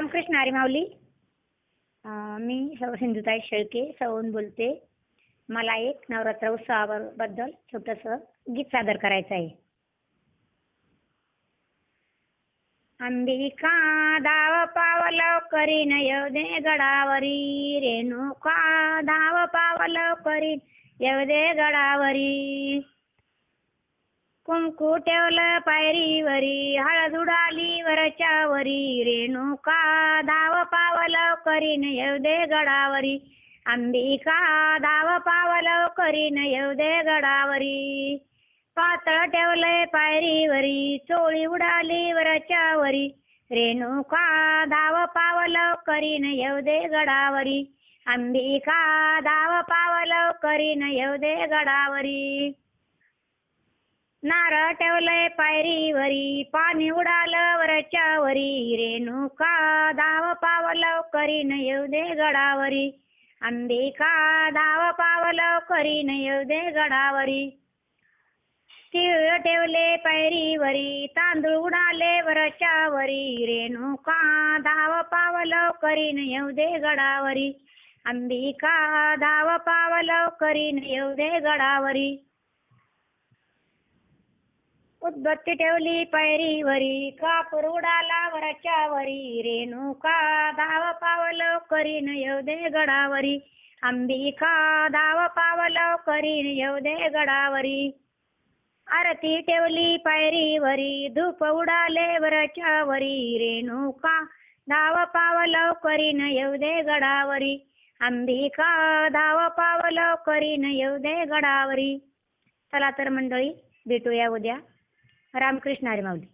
रामकृष्ण हरी माऊली. मी सौ सिंधुताई शेळके सौन बोलते. मला एक नवरात्र उत्सवाबद्दल छोटंसं गीत सादर करायचं आहे. अंबिका धाव पावलं करीन येवदे गडावरी रेणुका धाव पावलं करीन येवदे गडावरी. कुंकू ठेवलं पायरीवरी हळद उडाली वरच्यावरी रेणुका धाव पावलं करीन येवदे गडावरी अंबिका धाव पावलं करीन येवदे गडावरी. पातळ ठेवलंय पायरीवरी चोळी उडाली वरच्यावरी रेणुका धाव पावलं करीन येवदे गडावरी अंबिका धाव पावलं करीन येवदे गडावरी. नारळ ठेवलंय पायरीवरी पाणी उडालं वरच्यावरी रेणुका धाव पावलं करीन येवदे गडावरी. अंबिका धाव पावलं करीन येवदे गडावरी. तिळ ठेवले पायरीवरी तांदूळ उडाले वरच्यावरी रेणुका धाव पावलं करीन येवदे गडावरी. अंबिका धाव पावलं करीन येवदे गडावरी. उदबत्ती ठेवली पायरीवरी कापूर उडाला वरच्यावरी रेणुका धाव पावल करीन येवदे गडावरी अंबिका धाव पावल करीन येवदे गडावरी. आरती ठेवली पायरीवरी धूप उडाले वरच्यावरी रेणुका धाव पावल करीन येवदे गडावरी अंबिका धाव पावल करीन येवदे गडावरी. चला तर मंडळी भेटूया उद्या. रामकृष्ण हरी माऊली.